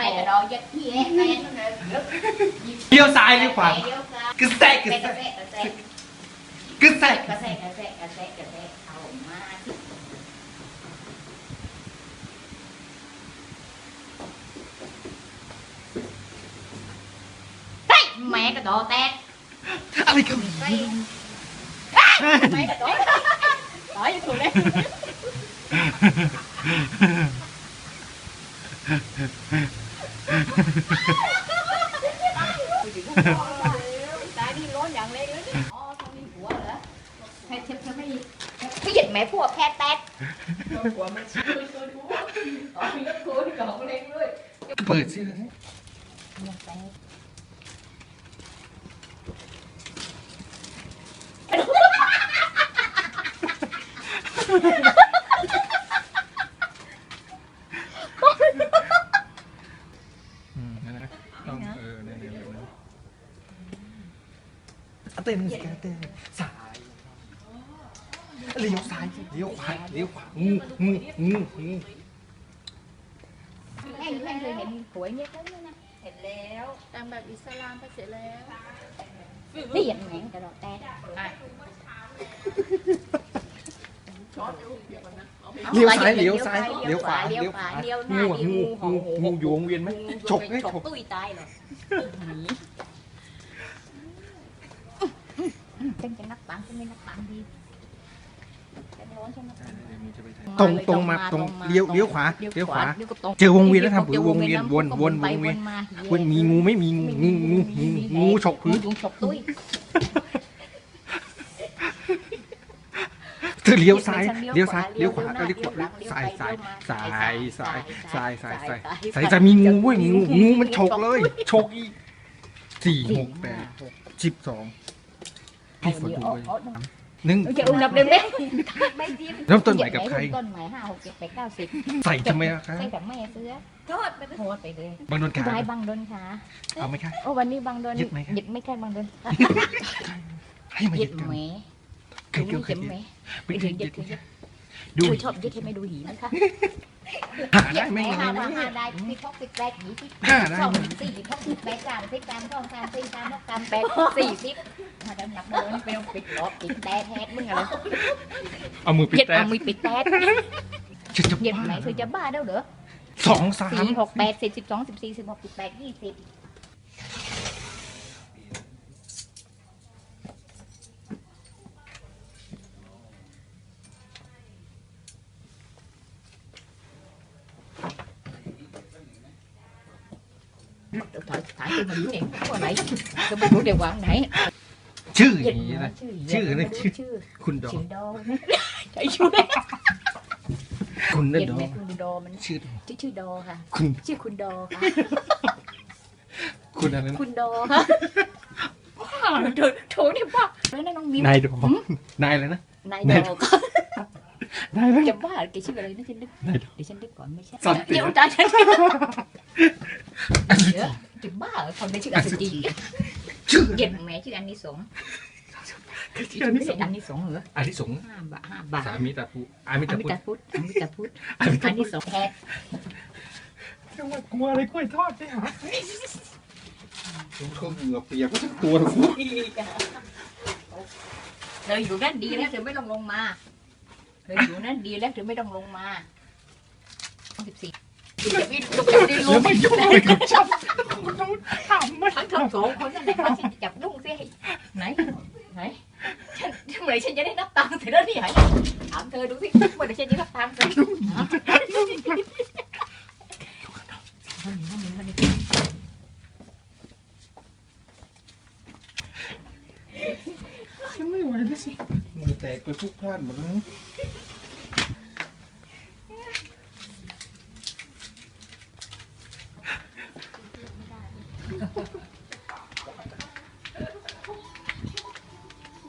mày là đồ giật gì em? Yêu sai đi khoảng. Cứ xe cứ xe Cứ xe Cứ xe cứ xe cứ xe cứ xe mẹ cái đồ tét à đi, cầm mẹ cái đồ hỏi với tụi đấy ตายนี่ร้อนอย่างเลยเลยอ๋อทำมีผัวเหรอเธอเธอไม่พี่หยุดไหมผัวแค่แป๊ดผัวมันช่วยช่วยผัวอ๋อมีก็คุยกับเล่นด้วยเปิดสิ ต้นสิการเต้นซ้ายเลี้ยวซ้ายเลี้ยวขวาเลี้ยวขวางูงูงูงูแม่แม่เคยเห็นผัวอย่างเงี้ยเขาเนี่ยนะเห็นแล้วแต่งแบบอิสลามไปเสร็จแล้วนี่อย่างแหงกระดอกแตกเลี้ยวซ้ายเลี้ยวซ้ายเลี้ยวขวาเลี้เลี้ยยววขขวาวาเลี้ยวหน้างูอะนี่งูงูงูงูอยู่วงเวียนไหมฉกไหมฉฉกกตุ้ยตายเลย ฉันจะนักปังฉันไม่นักปังดีฉันร้อนฉันนักปัง ตรงตรงมาตรงเลี้ยวเลี้ยวขวาเลี้ยวขวาลี้ก็ตรงเจอวงเวียนแล้วทำปุ๋ยวงเวียนวนวนไปวงเวียนมาวนมีงูไม่มีงูงูงูงูงูฉกพื้นงูฉกตุ้ยเธอเลี้ยวซ้ายเลี้ยวซ้ายเลี้ยวขวาเลี้ยวขวาซ้ายซ้ายซ้ายซ้ายซ้ายซ้ายซ้ายซ้ายซ้ายมีงูเว้ยงูงูมันฉกเลยฉกอีกสี่หกแปดสิบสอง พี่ฝนดูเลยหนึ่งจะอุ้มนับเดิมไหมไม่ดีเริ่มต้นใหม่กับใครต้นใหม่ห้าหกเจ็ดแปดเก้าสิบใส่ทำไมอะคะใส่กับแม่เสื้อโทษไปโทษไปเลยบางโดนขาได้บังโดนขาเอาไหมคะโอ้วันนี้บังโดนยึดไหมครับยึดไม่ใช่บังโดนให้มายึยึดดกันแหมเกิดเกี่ยวยึกับดแหมไปถึงยึดดูชอบยึดให้ไม่ดูหีนะคะหายึได้ไหแหมห้าห้าได้สิบหกสิบแปดยี่สิบห้าได้สองสี่สิบหกสิบแปดสามสิบสามสองสามสี่สามหกสามแปดสี่สิบ មកដល់ដាក់ដល់នេះពេលពីក្របពីតែហេតហ្នឹងឥឡូវអមួយពីតែអមួយពីតែជិតជិតមិនធ្វើចាំបាទដល់ដល់2 3 4 6 8 10 12 14 16 18 20 phải phải cho mình nè cái mình đều quản nãy ชื่ออยึดย่างนี้นะชื่อชื่อนะไม่รู้ชื่อ ชื่อคุณดอชื่อดอใช่ชื่อคุณนั่นยึดดอแม่คุณดอมันชื่อดอชื่อชื่อดอค่ะ คุณชื่อคุณดอค่ะ คุณอะไรนะคุณดอค่ะโถโถเนี่ยบ้าแล้วนั่นน้องมิ้วนายดอนายอะไรนะนายนายดดออค่ะนายอะไรจะบ้าแกชื่ออะไรนะฉันนึกนายดอเดี๋ยวฉันนึกก่อนไม่ใช่สันติ เดี๋ยวตาฉันเดี๋ยวจะบ้าเหรอคนไม่ชื่ออสุจิ ชื่อเย็นแม่ชื่ออันนี้สงส์ชื่ออันไม่นี้สใช่งอันนี้สงส์เหรออันนี้สงห้าบาทห้าบาทสามีตาพูอามิอาตามิพูตาพุทธอามิตาพุทธอามิตาอันพูนี้สงส์แท้จังหวัดกลัวอะไรกล้วยทอดเนี่ยฮะเขาเหงื่อเปียกก็ทั้งตัวกูเธออยู่นั่นดีแล้วเธอไม่ต้องลงมาเธออยู่นั่นดีแล้วเธอไม่ต้องลงมาสิบสี่จะไม่ตกจะไม่ลแล้วงไม่ยุ่งอะไรกับฉัน คุณต้องถามมาทั้งทั้งสองคนนั่นแหละเขาฉันจะจับลุงสิไหนไหนฉันเมื่อไหร่ฉันจะได้นับตังค์เสร็จแล้วนี่ไหนถามเธอดูสิเมื่อไหร่ฉันจะนับตังค์เสร็จฉันไม่ไหวแล้วสิมือแตกไปพลุกพล่านหมดแล้ว